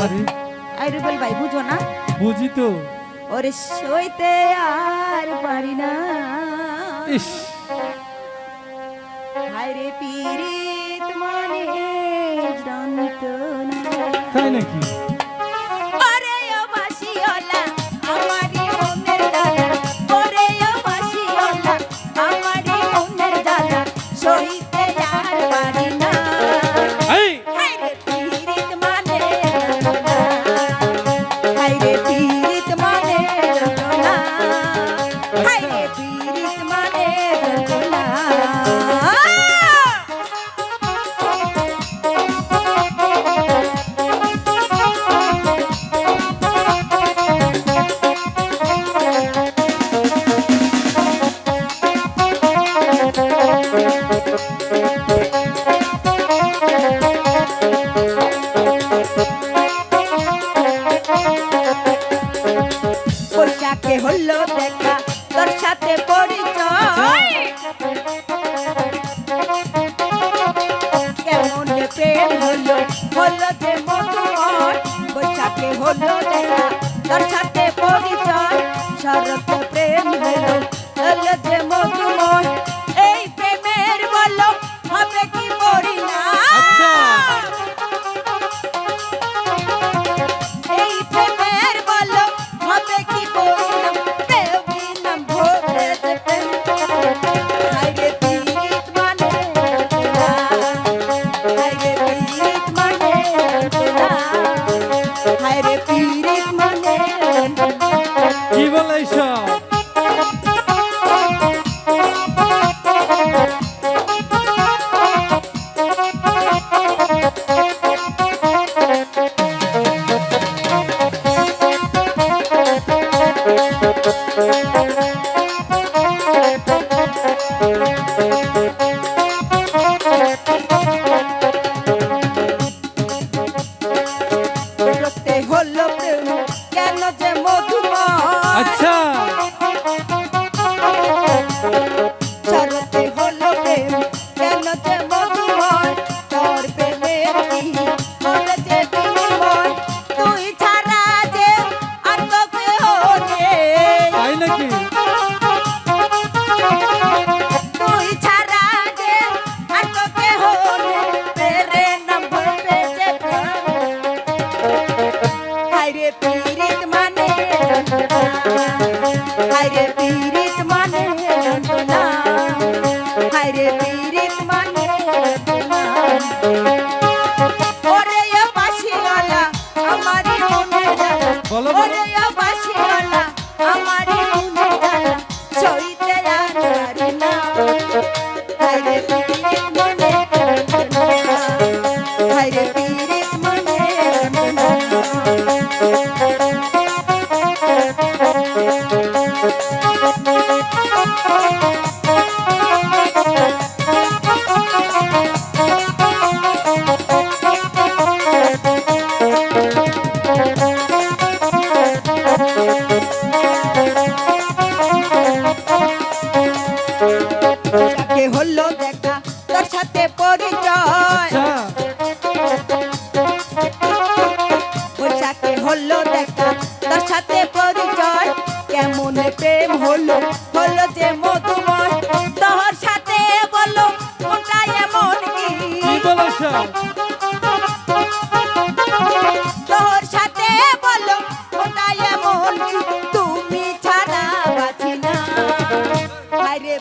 পারে আই রুবেল ভাই বুঝো না? বুঝি তো। ওরে সইতে আর পারি না। ইস। হায়রে পীরিত মানে যন্ত্রণা তাই নাকি? বৈশাখে হলো দেখা, তোর সাথে পরিচয়। কেমন প্রেম হলো হলো যে মধুর। বৈশাখে হলো দেখা, তোর সাথে পরিচয়। শরৎ হলো যে মধুময়। aire. হলো প্রেম কেন যে মধুময়? আচ্ছা। হাইরে পীরিত মানে হাইরে পীরিত আচ্ছা। হলো দেখা তোর সাথে পরিচয়। পোশাকে হলো দেখা তোর সাথে পরিচয়। কেমন প্রেম হলো হলো যে মধুময়। তোর সাথে বলো কোনটা এমন কি? তোর সাথে বলো কোনটা এমন তুমি ছাড়া বাঁচি না। আরে